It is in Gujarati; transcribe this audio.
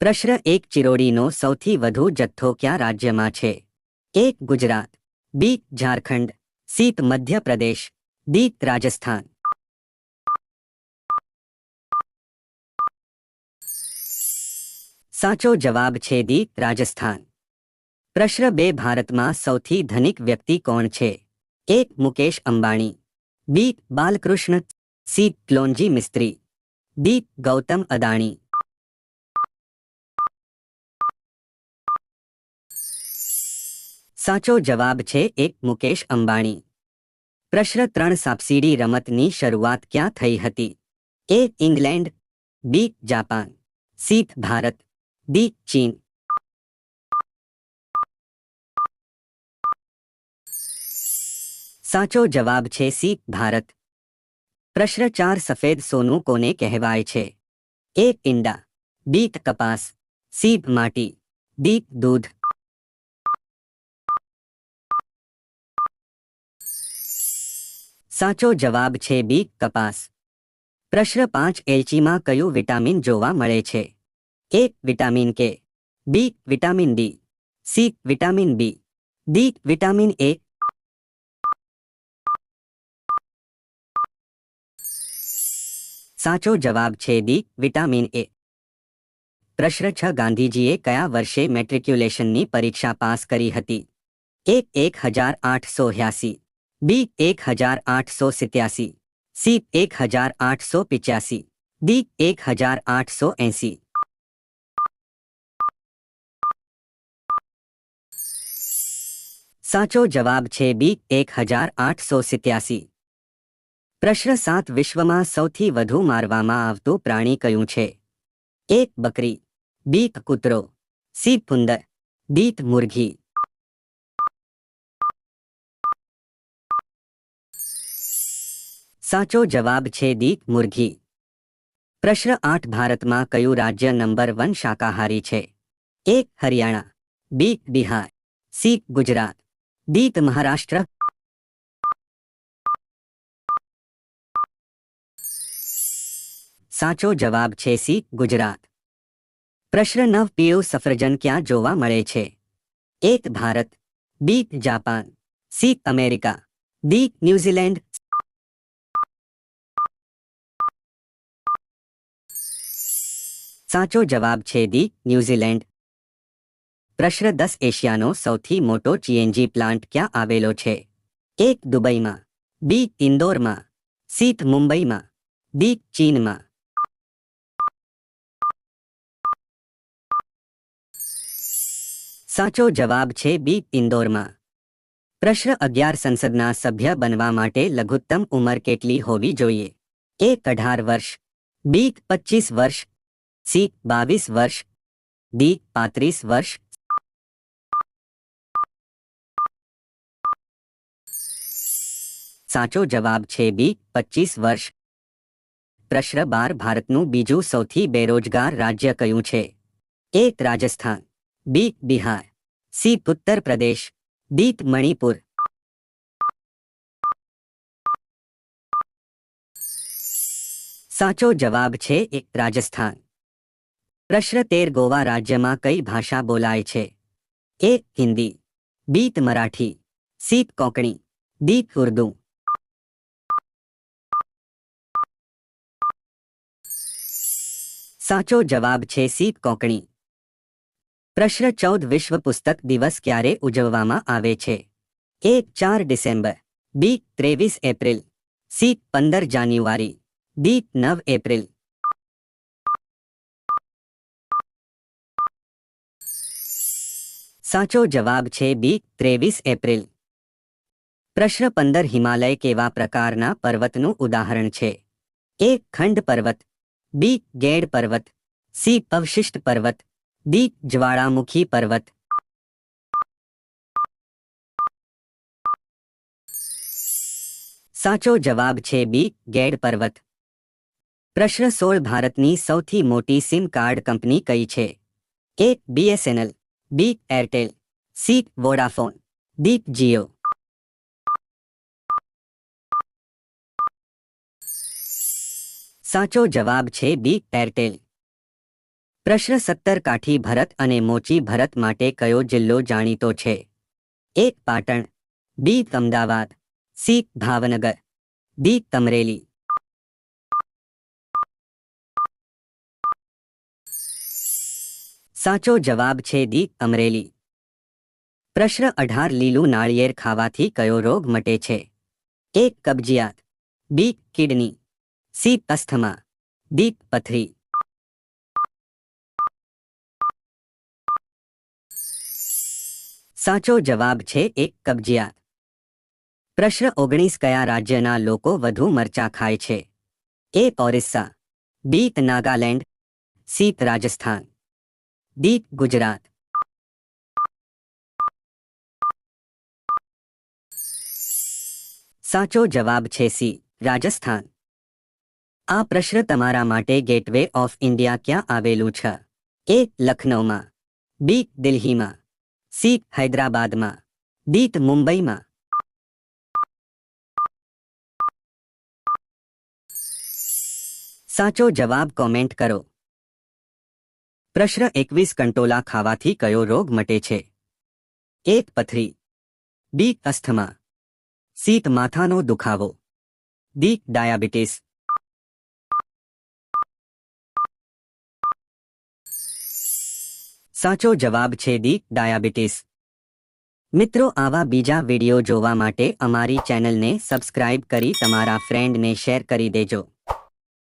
પ્રશ્ન એક ચિરોડીનો સૌથી વધુ જથ્થો કયા રાજ્યમાં છે એક Gujarat B Jharkhand C Madhya Pradesh D Rajasthan સાચો જવાબ છે દી રાજસ્થાન પ્રશ્ન બે ભારતમાં સૌથી ધનિક વ્યક્તિ કોણ છે એક મુકેશ અંબાણી બી બાલકૃષ્ણ સી ક્લોનજી મિસ્ત્રી ડી ગૌતમ અદાણી સાચો જવાબ છે એક મુકેશ અંબાણી પ્રશ્ન ત્રણ સાપસીડી રમતની શરૂઆત ક્યાં થઈ હતી A England B Japan C Bharat D ચીન સાચો જવાબ છે સી ભારત પ્રશ્ન ચાર સફેદ સોનું કોને કહેવાય છે એ ઈંડા બી કપાસ સી માટી ડી દૂધ સાચો જવાબ છે બી, કપાસ. પ્રશ્ન પાંચ, એલચીમાં કયું વિટામિન જોવા મળે છે? A, vitamin K, B, vitamin D, C, vitamin B, D, vitamin A. સાચો જવાબ છે ડી વિટામિન એ. પ્રશ્ન છ, ગાંધીજીએ કયા વર્ષે મેટ્રિક્યુલેશનની પરીક્ષા પાસ કરી હતી? એક એક હજાર આઠસો છ્યાસી બી એક હજાર આઠસો સિત્યાસી સી એક હજાર આઠસો પિચ્યાસી ડી એક હજાર આઠસો એંસી સાચો જવાબ છે બી એક હજાર આઠસો સિત્યાસી પ્રશ્ન સાત વિશ્વમાં સૌથી વધુ મારવામાં આવતું પ્રાણી કયું છે એક બકરી બી કૂતરો સી પુંદર દીત મુરઘી સાચો જવાબ છે દી મુરઘી પ્રશ્ન આઠ ભારતમાં કયું રાજ્ય નંબર વન શાકાહારી છે એક Haryana B Bihar C Gujarat D Maharashtra સાચો જવાબ છે સી ગુજરાત પ્રશ્ન નવ પીળું સફરજન ક્યાં જોવા મળે છે એક Bharat B Japan C America D New Zealand સાચો જવાબ છે દી ન્યૂઝીલેન્ડ પ્રશ્ન દસ એશિયાનો સૌથી મોટો સીએનજી પ્લાન્ટ ક્યાં આવેલો છે એક દુબઈમાં બી ઇન્દોરમાં સી મુંબઈમાં ડી ચીનમાં સાચો જવાબ છે બી ઇન્દોરમાં પ્રશ્ન અગિયાર સંસદના સભ્ય બનવા માટે લઘુત્તમ ઉંમર કેટલી હોવી જોઈએ એક અઢાર વર્ષ બી પચીસ વર્ષ સી, બાવીસ વર્ષ. ડી, પાંત્રીસ વર્ષ. સાચો જવાબ છે બી પચીસ વર્ષ. પ્રશ્ન બાર, ભારતનું બીજું સૌથી બેરોજગાર રાજ્ય કયું છે? એક Rajasthan. B, Bihar. C, Uttar Pradesh. D, Manipur. સાચો જવાબ છે એક રાજસ્થાન. પ્રશ્ન તેર ગોવા રાજ્યમાં કઈ ભાષા બોલાય છે? એ, હિન્દી, બીત મરાઠી સીત કોંકણી ડી ઉર્દુ. સાચો જવાબ છે સીત કોંકણી. પ્રશ્ન ચૌદ વિશ્વ પુસ્તક દિવસ ક્યારે ઉજવવામાં આવે છે? એ, ચાર ડિસેમ્બર બી ત્રેવીસ એપ્રિલ સી પંદર જાન્યુઆરી દી નવ એપ્રિલ. સાચો જવાબ છે બી, ત્રેવીસ એપ્રિલ. પ્રશ્ન પંદર હિમાલય કેવા પ્રકારના પર્વતનું ઉદાહરણ છે? એ, ખંડ પર્વત. બી ગેડ પર્વત. સી અવશિષ્ટ પર્વત. ડી, જ્વાળામુખી પર્વત. સાચો જવાબ છે બી ગેડ પર્વત. પ્રશ્ન સોળ ભારતની સૌથી મોટી સિમ કાર્ડ કંપની કઈ છે? A BSNL B Airtel C Vodafone D Jio સાચો જવાબ છે બી એરટેલ પ્રશ્ન સત્તર, કાઠી ભરત અને મોચી ભરત માટે કયો જિલ્લો જાણીતો છે? એક, Patan. B, Ahmedabad. C, Bhavnagar. D, Amreli. સાચો જવાબ છે દી અમરેલી પ્રશ્ન અઢાર લીલું નાળિયેર ખાવાથી કયો રોગ મટે છે એક કબજિયાત B kidney C asthma D પથરી સાચો જવાબ છે એક કબજિયાત પ્રશ્ન ઓગણીસ કયા રાજ્યના લોકો વધુ મરચા ખાય છે A Orissa B Nagaland C Rajasthan D Gujarat સાચો જવાબ છે સી રાજસ્થાન આ પ્રશ્ન તમારા માટે ગેટવે ઓફ ઇન્ડિયા ક્યાં આવેલું છે એ લખનૌમાં બી દિલ્હીમાં સી હૈદરાબાદમાં ડી મુંબઈમાં સાચો જવાબ કોમેન્ટ કરો પ્રશ્ન એકવીસ કંટોલા ખાવાથી કયો રોગ મટે છે? એક પથરી. બી, અસ્થમા. સીત માથાનો દુખાવો. D, diabetes. સાચો જવાબ છે ડી, ડાયાબિટીસ. મિત્રો, આવા બીજા વિડિયો જોવા માટે અમારી ચેનલને સબસ્ક્રાઇબ કરી તમારા ફ્રેન્ડને શેર કરી દેજો.